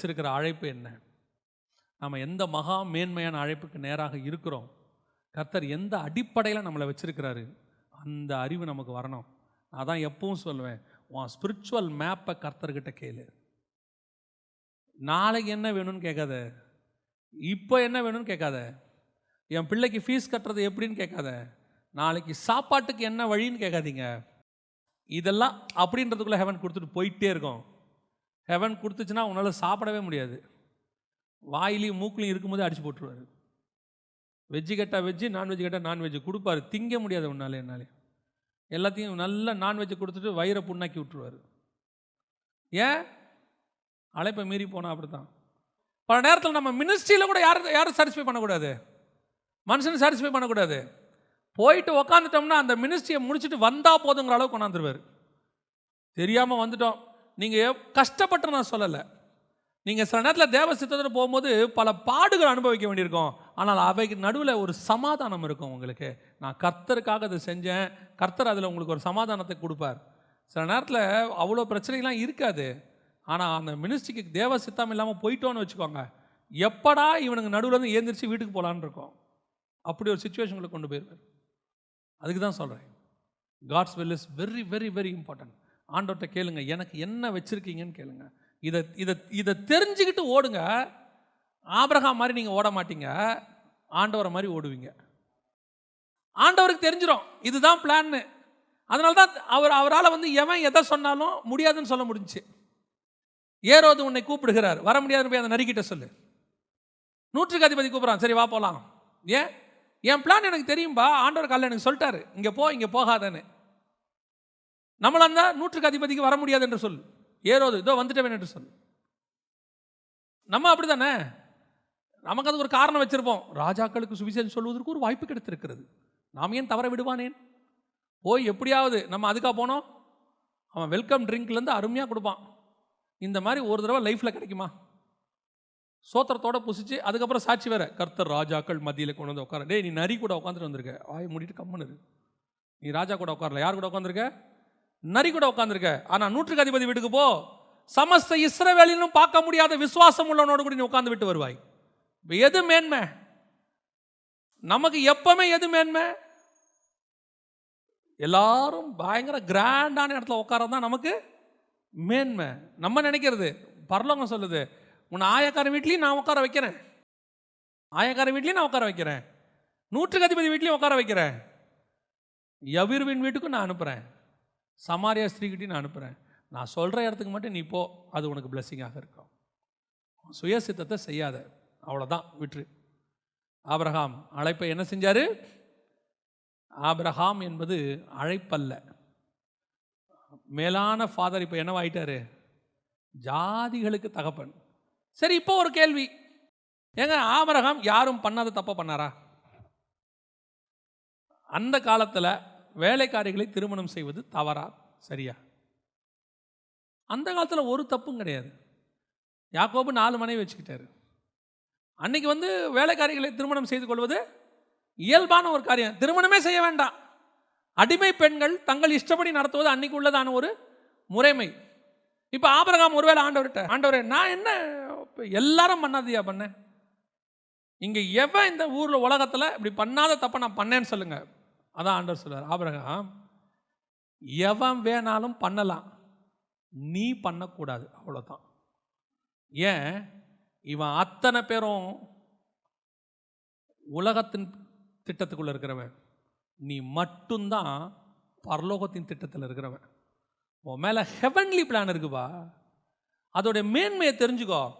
வச்சிருக்கிற அழைப்பு என்ன? நம்ம எந்த மகா மேன்மையான அழைப்புக்கு நேராக இருக்கிறோம்? கர்த்தர் எந்த அடிப்படையில் நம்மளை வச்சுருக்கிறாரு? அந்த அறிவு நமக்கு வரணும். அதான் எப்பவும் சொல்லுவேன் உன் ஸ்பிரிச்சுவல் மேப்பை கர்த்தர்கிட்ட கேளு. நாளைக்கு என்ன வேணும்னு கேட்காத. இப்போ என்ன வேணும்னு கேட்காத. என் பிள்ளைக்கு ஃபீஸ் கட்டுறது எப்படின்னு கேட்காத. நாளைக்கு சாப்பாட்டுக்கு என்ன வழின்னு கேட்காதீங்க. இதெல்லாம் அப்படின்றதுக்குள்ளே ஹெவன் கொடுத்துட்டு போயிட்டே இருக்கோம். ஹெவன் கொடுத்துச்சுன்னா உன்னால் சாப்பிடவே முடியாது. வாயிலையும் மூக்குலையும் இருக்கும்போது அடிச்சு போட்டுருவாரு. வெஜ்ஜு கேட்டால் வெஜ்ஜு நான்வெஜ் கேட்டால் நான்வெஜ் கொடுப்பாரு. திங்க முடியாது உன்னாலே என்னாலே எல்லாத்தையும் நல்லா நான்வெஜ்ஜை கொடுத்துட்டு வயிறை புண்ணாக்கி விட்டுருவார். ஏன்? அழைப்பை மீறி போனால் அப்படி தான் பல நேரத்தில் நம்ம மினிஸ்ட்ரியில் கூட யாரும் யாரும் சாட்டிஸ்ஃபை பண்ணக்கூடாது. மனுஷனை சாட்டிஸ்ஃபை பண்ணக்கூடாது. போயிட்டு உக்காந்துட்டோம்னா அந்த மினிஸ்ட்ரியை முடிச்சுட்டு வந்தால் போதுங்கிற அளவுக்கு கொண்டாந்துருவார். தெரியாமல் வந்துட்டோம். நீங்கள் கஷ்டப்பட்டு நான் சொல்லலை. நீங்கள் சில நேரத்தில் தேவ சித்தத்தில் போகும்போது பல பாடுகள் அனுபவிக்க வேண்டியிருக்கும். ஆனால் அவைக்கு நடுவில் ஒரு சமாதானம் இருக்கும் உங்களுக்கு. நான் கர்த்தருக்காக அதை செஞ்சேன். கர்த்தர் அதில் உங்களுக்கு ஒரு சமாதானத்தை கொடுப்பார். சில நேரத்தில் அவ்வளோ பிரச்சனைகள்லாம் இருக்காது. ஆனால் அந்த மினிஸ்ட்ரிக்கு தேவ சித்தம் இல்லாமல் போயிட்டோன்னு வச்சுக்கோங்க. எப்படா இவனுக்கு நடுவில் இருந்து ஏந்திரிச்சு வீட்டுக்கு போகலான்னு இருக்கும். அப்படி ஒரு சுச்சுவேஷனுக்கு கொண்டு போயிருவார். அதுக்கு தான் சொல்கிறேன் God's will is very very very important ஆண்டவர்கிட்ட கேளுங்க எனக்கு என்ன வச்சுருக்கீங்கன்னு கேளுங்க. இதை இதை இதை தெரிஞ்சுக்கிட்டு ஓடுங்க. ஆபரகா மாதிரி நீங்கள் ஓட மாட்டீங்க. ஆண்டவரை மாதிரி ஓடுவீங்க. ஆண்டவருக்கு தெரிஞ்சிடும் இதுதான் பிளான்னு அதனால தான் அவர் அவரால் வந்து எவன் எதை சொன்னாலும் முடியாதுன்னு சொல்ல முடிஞ்சு ஏரோது உன்னை கூப்பிடுகிறார். வர முடியாதுன்னு போய் அந்த நரிக்கிட்ட சொல்லு. நூற்றுக்கு அதிபதி கூப்பிட்றான். சரி வா போகலாம் ஏன்? என் பிளான் எனக்கு தெரியும்பா. ஆண்டவர் காலைல எனக்கு சொல்லிட்டாரு. இங்கே போ இங்கே போகாதன்னு. நம்மளா இருந்தால் நூற்றுக்கு அதிபதிக்கு வர முடியாது என்று சொல். ஏறோது இதோ வந்துட்டவன் என்று சொல். நம்ம அப்படி தானே நமக்கு அது ஒரு காரணம் வச்சிருப்போம். ராஜாக்களுக்கு சுவிசேஷம் சொல்வதற்கு ஒரு வாய்ப்பு கிடைத்திருக்கிறது. நாம் ஏன் தவற விடுவானேன் போய் எப்படியாவது நம்ம அதுக்காக போனோம்? அவன் வெல்கம் ட்ரிங்க்லேருந்து அருமையாக கொடுப்பான். இந்த மாதிரி ஒரு தடவை லைஃப்பில் கிடைக்குமா? சோத்திரத்தோட புசிச்சு அதுக்கப்புறம் சாட்சி வேற. கர்த்தர் ராஜாக்கள் மத்தியில் கொண்டு வந்து உட்கார டேய் நீ நரி கூட உட்காந்துட்டு வந்திருக்க. வாய் மூடிட்டு கம்முன்னு நீ ராஜா கூட உட்காரல. யார் கூட உட்காந்துருக்க நரி கூட உட்காந்துருக்க ஆனால் நூற்றுக்கு அதிபதி வீட்டுக்கு போ. சமஸ்த இஸ்ரவேலினும் பார்க்க முடியாத விசுவாசம் உள்ளவனோடு கூட நீ உட்காந்து விட்டு வருவாய். எது மேன்மை? நமக்கு எப்பவுமே எது மேன்மை? எல்லாரும் பயங்கர கிராண்டான இடத்துல உட்காரதான் நமக்கு மேன்மை. நம்ம நினைக்கிறது பரலோகம் சொல்லுது உன்னை ஆயக்கார வீட்லேயும் நான் உட்கார வைக்கிறேன். ஆயக்கார வீட்லேயும் நான் உட்கார வைக்கிறேன். நூற்றுக்கு அதிபதி வீட்லேயும் உட்கார வைக்கிறேன். எவிர்வின் வீட்டுக்கும் நான் அனுப்புகிறேன் சமாரியா ஸ்திரீகிட்டையும் நான் அனுப்புகிறேன் நான் சொல்கிற இடத்துக்கு மட்டும் நீ போ. அது உனக்கு பிளெஸ்ஸிங்காக இருக்கும். சுயசித்தத்தை செய்யாத. அவ்வளோதான் விற்று ஆபிரகாம் அழைப்பை என்ன செஞ்சார்? ஆபிரகாம் என்பது அழைப்பல்ல. மேலான ஃபாதர் இப்போ என்னவாயிட்டாரு? ஜாதிகளுக்கு தகப்பன். சரி இப்போ ஒரு கேள்வி. ஏங்க ஆபரகம் யாரும் பண்ணாத தப்ப பண்ணாரா? அந்த காலத்தில் வேலைக்காரிகளை திருமணம் செய்வது தவறா? சரியா? அந்த காலத்தில் ஒரு தப்பும் கிடையாது. யாக்கோபு நாலு மனைவி வச்சுக்கிட்டாரு. அன்னைக்கு வந்து வேலைக்காரிகளை திருமணம் செய்து கொள்வது இயல்பான ஒரு காரியம். திருமணமே செய்ய வேண்டாம். அடிமை பெண்கள் தங்கள் இஷ்டப்படி நடத்துவது அன்னைக்கு உள்ளதான ஒரு முறைமை. இப்போ ஆபரகாம் ஒருவேளை ஆண்டவர்கிட்ட ஆண்டவரே நான் என்ன எல்லாரும் பண்ணாதியா பண்ணேன்? இங்கே எவன் இந்த ஊரில் உலகத்தில் இப்படி பண்ணாத தப்பை நான் பண்ணேன்னு சொல்லுங்கள் அதான் ஆண்டவர் சொல்றார் ஆபிரகாம் எவன் வேணாலும் பண்ணலாம் நீ பண்ணக்கூடாது. அவ்வளோதான் ஏன்? இவன் அத்தனை பேரும் உலகத்தின் திட்டத்துக்குள்ளே இருக்கிறவன். நீ மட்டும்தான் பரலோகத்தின் திட்டத்தில் இருக்கிறவன். உன் மேலே ஹெவன்லி பிளான் இருக்குப்பா. அதோடைய மேன்மையை தெரிஞ்சுக்கோ.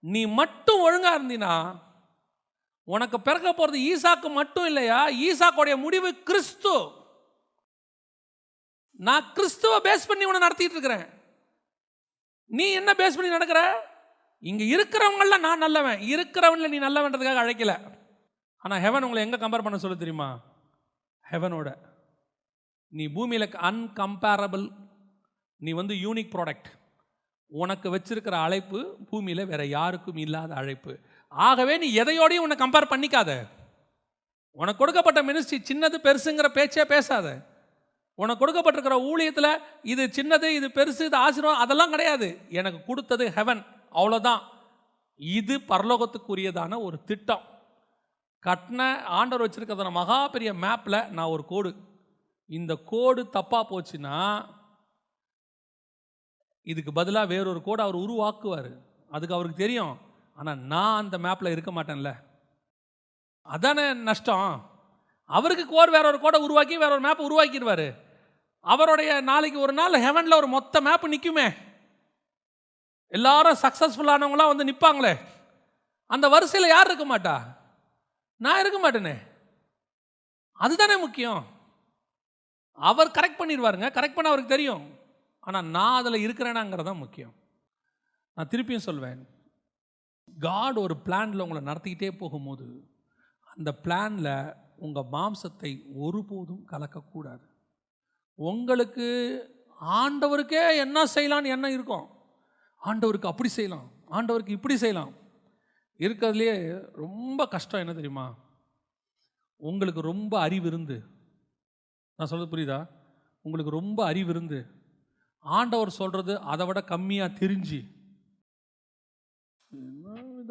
நீ மட்டும் ஒழுங்காக இருந்தீன்னா உனக்கு பிறக்க போகிறது ஈசாக்கு மட்டும் இல்லையா? ஈசாக்குடைய முடிவு கிறிஸ்து. நான் கிறிஸ்துவ பேஸ் பண்ணி உன்னை நடத்திட்டு இருக்கிறேன். நீ என்ன பேஸ் பண்ணி நடக்கிற? இங்க இருக்கிறவங்கள நான் நல்லவன். இருக்கிறவன்ல நீ நல்லவன்றதுக்காக அழைக்கல. ஆனால் ஹெவன் உங்களை எங்கே கம்பேர் பண்ண சொல்ல தெரியுமா? ஹெவனோட நீ பூமியில் அன்கம்பேரபிள் நீ வந்து யூனிக் ப்ராடக்ட் உனக்கு வச்சிருக்கிற அழைப்பு பூமியில் வேற யாருக்கும் இல்லாத அழைப்பு. ஆகவே நீ எதையோடையும் உன்னை கம்பேர் பண்ணிக்காத. உனக்கு கொடுக்கப்பட்ட மினிஸ்ட்ரி சின்னது பெருசுங்கிற பேச்சே பேசாத. உனக்கு கொடுக்கப்பட்டிருக்கிற ஊழியத்தில் இது சின்னது இது பெருசு இது ஆசீர்வாதம் அதெல்லாம் கிடையாது. எனக்கு கொடுத்தது ஹெவன் அவ்வளோதான் இது பரலோகத்துக்குரியதான ஒரு திட்டம். கட்டின ஆண்டவர் வச்சிருக்கிறத மகா பெரிய மேப்பில் நான் ஒரு கோடு. இந்த கோடு தப்பாக போச்சுன்னா இதுக்கு பதிலாக வேறொரு கோடு அவர் உருவாக்குவார். அதுக்கு அவருக்கு தெரியும். ஆனால் நான் அந்த மேப்பில் இருக்க மாட்டேன்ல. அதானே நஷ்டம். அவருக்கு கோர் வேற ஒரு கோடை உருவாக்கி வேற ஒரு மேப் உருவாக்கிடுவார். அவருடைய நாளைக்கு ஒரு நாள் ஹெவனில் ஒரு மொத்த மேப் நிற்குமே எல்லாரும் சக்ஸஸ்ஃபுல்லானவங்களாம் வந்து நிற்பாங்களே அந்த வரிசையில் யார் இருக்க மாட்டா? நான் இருக்க மாட்டேனே. அதுதானே முக்கியம். அவர் கரெக்ட் பண்ணிடுவாருங்க. கரெக்ட் பண்ண அவருக்கு தெரியும். ஆனால் நான் அதில் இருக்கிறேனாங்கிறது தான் முக்கியம். நான் திருப்பியும் சொல்வேன். காட் ஒரு பிளானில் உங்களை நடத்திக்கிட்டே போகும்போது அந்த பிளானில் உங்கள் மாம்சத்தை ஒருபோதும் கலக்கக்கூடாது. உங்களுக்கு ஆண்டவருக்கே என்ன செய்யலான்னு எண்ணம் இருக்கும். ஆண்டவருக்கு அப்படி செய்யலாம் ஆண்டவருக்கு இப்படி செய்யலாம். இருக்கிறதுலே ரொம்ப கஷ்டம் என்ன தெரியுமா? உங்களுக்கு ரொம்ப அறிவு இருந்து. நான் சொல்கிறது புரியுதா? உங்களுக்கு ரொம்ப அறிவு இருந்து. ஆண்டவர் சொல்கிறது அதை விட கம்மியாக தெரிஞ்சு.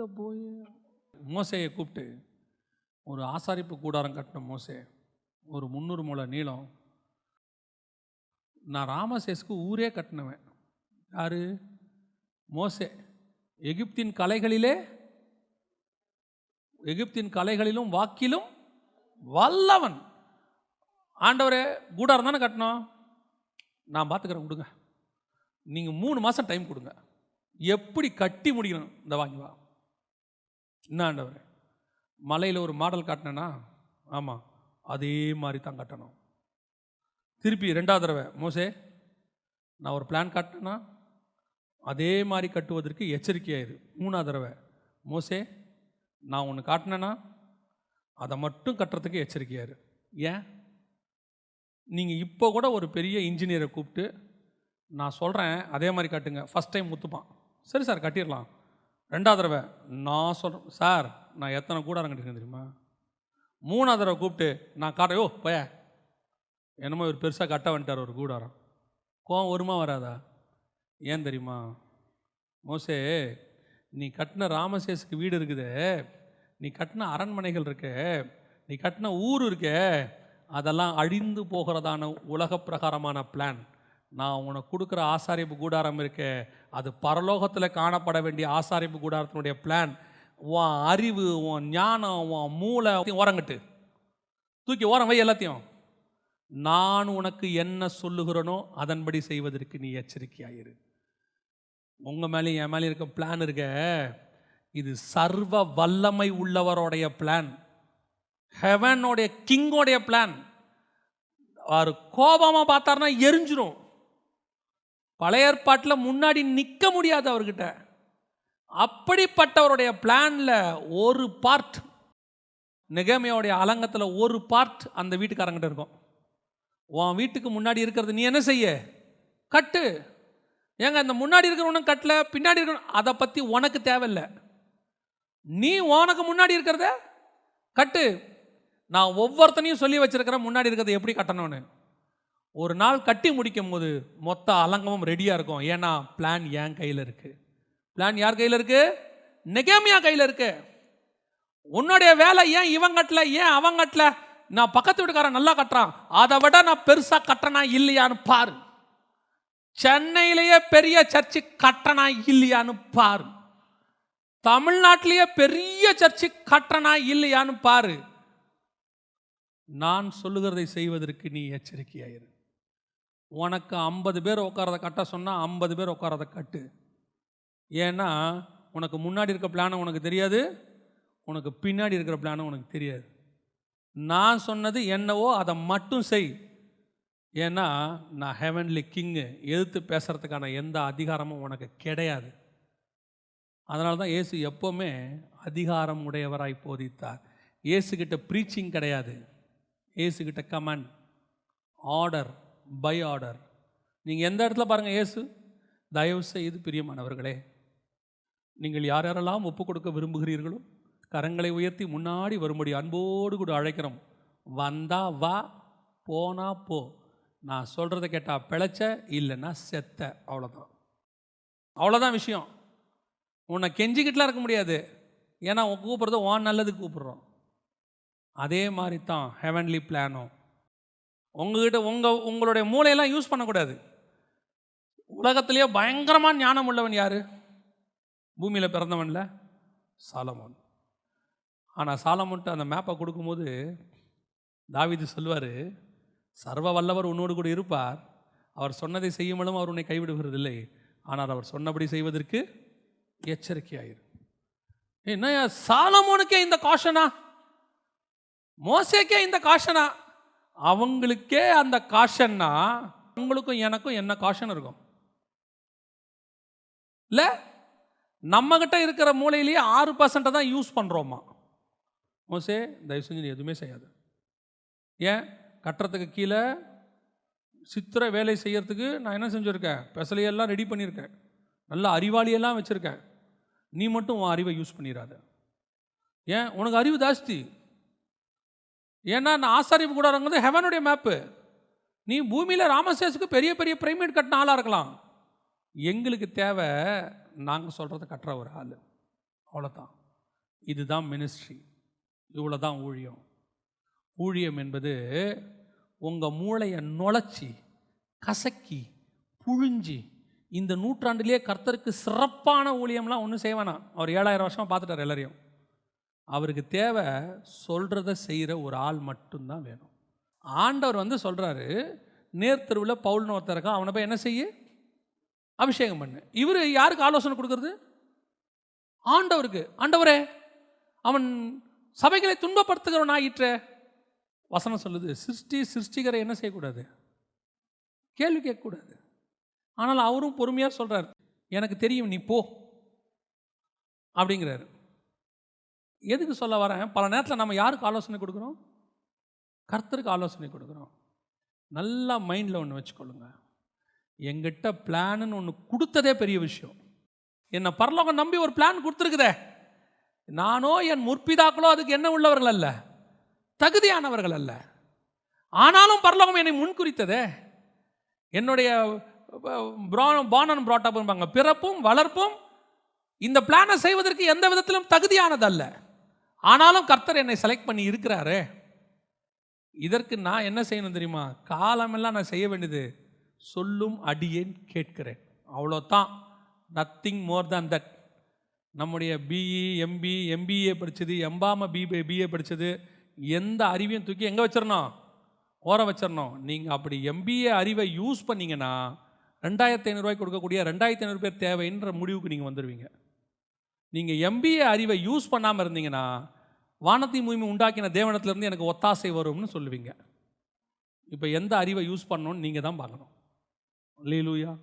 என்ன போய் மோசையை கூப்பிட்டு ஒரு ஆசாரிப்பு கூடாரம் கட்டின மோசே ஒரு முந்நூறு மூளை நீளம். நான் ராமசேஸ்க்கு ஊரே கட்டினவன். யாரு? மோசே. எகிப்தின் கலைகளிலே எகிப்தின் கலைகளிலும் வாக்கிலும் வல்லவன். ஆண்டவரே கூடாரம் தானே கட்டணும் நான் பார்த்துக்கிறேன் கொடுங்க. நீங்கள் மூணு மாதம் டைம் கொடுங்க. எப்படி கட்டி முடிக்கணும் இந்த வாங்கி வா. என்ன ஆண்டவர்? மலையில் ஒரு மாடல் காட்டினேன்னா ஆமாம் அதே மாதிரி தான் கட்டணும். திருப்பி ரெண்டாவது தடவை மோசே நான் ஒரு பிளான் காட்டினேன்னா அதே மாதிரி கட்டுவதற்கு எச்சரிக்கையாயிரு. மூணாவது தடவை மோசே நான் ஒன்று காட்டினேன்னா அதை மட்டும் கட்டுறதுக்கு எச்சரிக்கையாயிரு. ஏன்? நீங்கள் இப்போ கூட ஒரு பெரிய இன்ஜினியரை கூப்பிட்டு நான் சொல்கிறேன் அதே மாதிரி கட்டுங்க. ஃபஸ்ட் டைம் முத்துப்பான். சரி சார் கட்டிடலாம். ரெண்டாவது தடவை நான் சொல்கிறேன் சார் நான் எத்தனை கூடாரம் கட்டிருக்கேன் தெரியுமா? மூணாவது தடவை கூப்பிட்டு நான் காட்ட போய. என்னமோ ஒரு பெருசாக கட்ட வந்துட்டார் ஒரு கூடாரம். கோவம் வருமா வராதா? ஏன் தெரியுமா? மோசே நீ கட்டின ராமசேஸுக்கு வீடு இருக்குது. நீ கட்டின அரண்மனைகள் இருக்கு. நீ கட்டின ஊர் இருக்கே. அதெல்லாம் அழிந்து போகிறதான உலக பிரகாரமான பிளான் நான் உனக்கு கொடுக்குற ஆசாரிப்பு கூடாரம் இருக்கே. அது பரலோகத்தில் காணப்பட வேண்டிய ஆசாரிப்பு கூடாரத்தினுடைய பிளான் உன் அறிவு உன் ஞானம் உன் மூளை ஓரங்கட்டு. தூக்கி ஓரம் வை எல்லாத்தையும். நான் உனக்கு என்ன சொல்லுகிறனோ அதன்படி செய்வதற்கு நீ எச்சரிக்கையாயிரு உங்கள் மேலேயும் என் மேலேயும் இருக்க பிளான் இருக்க. இது சர்வ வல்லமை உள்ளவருடைய பிளான் ஹெவனோடைய கிங்கோடைய பிளான் அவர் கோபமாக பார்த்தாருன்னா எரிஞ்சிரும். பழைய ஏற்பாட்டில் முன்னாடி நிற்க முடியாது அவர்கிட்ட. அப்படிப்பட்டவருடைய பிளானில் ஒரு பார்ட் நிகமையோடைய அலங்கத்தில் ஒரு பார்ட் அந்த வீட்டுக்காரங்கிட்ட இருக்கும். உன் வீட்டுக்கு முன்னாடி இருக்கிறது நீ என்ன செய்ய? கட்டு. ஏங்க அந்த முன்னாடி இருக்கிறவனும் கட்டல பின்னாடி இருக்கிற அதை பற்றி உனக்கு தேவையில்லை. நீ உனக்கு முன்னாடி இருக்கிறத கட்டு. நான் ஒவ்வொருத்தனையும் சொல்லி வச்சுருக்கிறேன் முன்னாடி இருக்கிறத எப்படி கட்டணும்னு. ஒரு நாள் கட்டி முடிக்கும் போது மொத்த அலங்கமும் ரெடியாக இருக்கும். ஏன்னா பிளான் என் கையில் இருக்கு. பிளான் யார் கையில் இருக்கு? நெகேமியா கையில் இருக்கு. உன்னுடைய வேலை ஏன் இவன் கட்டல? ஏன் அவன் கட்டல? நான் பக்கத்து வீட்டுக்காரன் நல்லா கட்டுறான். அதை விட நான் பெருசாக கட்டணா இல்லையான்னு பாரு. சென்னையிலேயே பெரிய சர்ச்சு கட்டணா இல்லையான்னு பாரு. தமிழ்நாட்டிலேயே பெரிய சர்ச்சு கட்டணா இல்லையான்னு பாரு. நான் சொல்லுகிறதை செய்வதற்கு நீ எச்சரிக்கையாயிரு. உனக்கு ஐம்பது பேர் உட்காரத கட்ட சொன்னால் ஐம்பது பேர் உட்காரத கட்டு. ஏன்னா உனக்கு முன்னாடி இருக்க பிளானும் உனக்கு தெரியாது உனக்கு பின்னாடி இருக்கிற பிளானும் உனக்கு தெரியாது. நான் சொன்னது என்னவோ அதை மட்டும் செய். ஏன்னா நான் ஹெவன்லி கிங்கு எதிர்த்து பேசுகிறதுக்கான எந்த அதிகாரமும் உனக்கு கிடையாது. அதனால தான் இயேசு எப்போவுமே அதிகாரம் உடையவராய் போதித்தார். இயேசுக்கிட்ட ப்ரீச்சிங் கிடையாது. இயேசுக்கிட்ட கமெண்ட் ஆர்டர் பை ஆர்டர் நீங்கள் எந்த இடத்துல பாருங்கள் இயேசு? தயவு செய்து பிரியமானவர்களே நீங்கள் யார் யாரெல்லாம் ஒப்பு கொடுக்க விரும்புகிறீர்களோ கரங்களை உயர்த்தி முன்னாடி வரும்படி அன்போடு கூட அழைக்கிறோம். வந்தா வா போனா போ. நான் சொல்கிறத கேட்டால் பிழைச்ச இல்லைன்னா செத்த. அவ்வளோதான் அவ்வளோதான் விஷயம். உன்னை கெஞ்சிக்கிட்டுலாம் இருக்க முடியாது. ஏன்னா உன் கூப்பிட்றது உன் நல்லது கூப்பிட்றோம். அதே மாதிரி தான் ஹெவன்லி பிளானும் உங்ககிட்ட உங்கள் உங்களுடைய மூளையெல்லாம் யூஸ் பண்ணக்கூடாது. உலகத்திலேயே பயங்கரமான ஞானம் உள்ளவன் யார்? பூமியில் பிறந்தவன்ல சாலமோன். ஆனால் சாலமோன்ட்டு அந்த மேப்பை கொடுக்கும்போது தாவிது சொல்வார் சர்வ வல்லவர் உன்னோடு கூட இருப்பார். அவர் சொன்னதை செய்யும்பளும் அவர் உன்னை கைவிடுகிறதில்லை. ஆனால் அவர் சொன்னபடி செய்வதற்கு எச்சரிக்கையாயிரு. என்ன சாலமோனுக்கே இந்த காஷனா மோசேக்கே இந்த காஷனா அவங்களுக்கே அந்த காஷன்னா உங்களுக்கும் எனக்கும் என்ன காஷன் இருக்கும்? இல்லை நம்மக்கிட்ட இருக்கிற மூலையிலேயே ஆறு பர்சண்ட்டை தான் யூஸ் பண்ணுறோமா மோசே தயவு செஞ்சு நீ எதுவுமே செய்யாது. ஏன்? கட்டுறதுக்கு கீழே சித்திர வேலை செய்கிறதுக்கு நான் என்ன செஞ்சுருக்கேன்? பெசலையெல்லாம் ரெடி பண்ணியிருக்கேன். நல்ல அறிவாளியெல்லாம் வச்சுருக்கேன். நீ மட்டும் உன் அறிவை யூஸ் பண்ணிடாத ஏன்? உனக்கு அறிவு ஜாஸ்தி. ஏன்னா நான் ஆசாரிப்பு கூடாரங்கிறது ஹெவனுடைய மேப்பு நீ பூமியில் ராமசேஸுக்கு பெரிய பெரிய பிரைமேட் கட்டின ஆளாக இருக்கலாம். எங்களுக்கு தேவை நாங்கள் சொல்கிறத கட்டுற ஒரு ஆள். அவ்வளோதான் இதுதான் மினிஸ்ட்ரி இவ்வளோ தான் ஊழியம். ஊழியம் என்பது உங்கள் மூளையை நுழைச்சி கசக்கி புழிஞ்சி இந்த நூற்றாண்டிலே கர்த்தருக்கு சிறப்பான ஊழியம்லாம் ஒன்றும் செய்வேனா அவர் ஏழாயிரம் வருஷமாக பார்த்துட்டார் எல்லாரையும். அவருக்கு தேவை சொல்கிறத செய்கிற ஒரு ஆள் மட்டும்தான் வேணும். ஆண்டவர் வந்து சொல்கிறாரு நேர்த்தருவில் பவுல்னு ஒருத்தர் இருக்கான் அவனை போய் என்ன செய்ய? அபிஷேகம் பண்ணு. இவர் யாருக்கு ஆலோசனை கொடுக்குறது? ஆண்டவருக்கு. ஆண்டவரே அவன் சபைகளை துன்பப்படுத்துகிறவன் ஆயிற்ற. வசனம் சொல்லுது சிருஷ்டி சிருஷ்டிகரை என்ன செய்யக்கூடாது? கேள்வி கேட்கக்கூடாது. ஆனால் அவரும் பொறுமையாக சொல்கிறார் எனக்கு தெரியும் நீ போ. அப்படிங்கிறாரு. எதுக்கு சொல்ல வரேன்? பல நேரத்தில் நம்ம யாருக்கு ஆலோசனை கொடுக்குறோம்? கர்த்தருக்கு ஆலோசனை கொடுக்குறோம். நல்லா மைண்டில் ஒன்று வச்சுக்கொள்ளுங்க. எங்கிட்ட பிளான்னு ஒன்று கொடுத்ததே பெரிய விஷயம். என்னை பரலோகம் நம்பி ஒரு பிளான் கொடுத்துருக்குதே. நானோ என் முற்பிதாக்களோ அதுக்கு என்ன உள்ளவர்கள் அல்ல. தகுதியானவர்கள் அல்ல. ஆனாலும் பரலோகம் என்னை முன்குறித்ததே. என்னுடைய பானன் பிராட்டப் பிறப்பும் வளர்ப்பும் இந்த பிளானை செய்வதற்கு எந்த விதத்திலும் தகுதியானதல்ல. ஆனாலும் கர்த்தர் என்னை செலக்ட் பண்ணி இருக்கிறாரே. இதற்கு நான் என்ன செய்யணும் தெரியுமா? காலமெல்லாம் நான் செய்ய வேண்டியது சொல்லும் அடியேன் கேட்கிறேன். அவ்வளோதான் நத்திங் மோர் தேன் தட் நம்முடைய பிஇ எம்பி எம்பிஏ படித்தது எம்பாம பிபி பிஏ படித்தது எந்த அறிவையும் தூக்கி எங்கே வச்சிடணும்? ஓர வச்சிடணும். நீங்கள் அப்படி எம்பிஏ அறிவை யூஸ் பண்ணீங்கன்னா ரெண்டாயிரத்தி ஐநூறுரூவாய்க்கு கொடுக்கக்கூடிய ரெண்டாயிரத்தி ஐநூறு பேர் தேவைன்ற முடிவுக்கு நீங்கள் வந்துடுவீங்க நீங்கள் எம்பிஏ அறிவை யூஸ் பண்ணாமல் இருந்தீங்கன்னா வானத்தையும் பூமி உண்டாக்கின தேவனத்திலேருந்து எனக்கு ஒத்தாசை வரும்னு சொல்லுவீங்க. இப்போ எந்த அறிவை யூஸ் பண்ணணும்னு நீங்கள் தான் பார்க்கணும். லீலூயா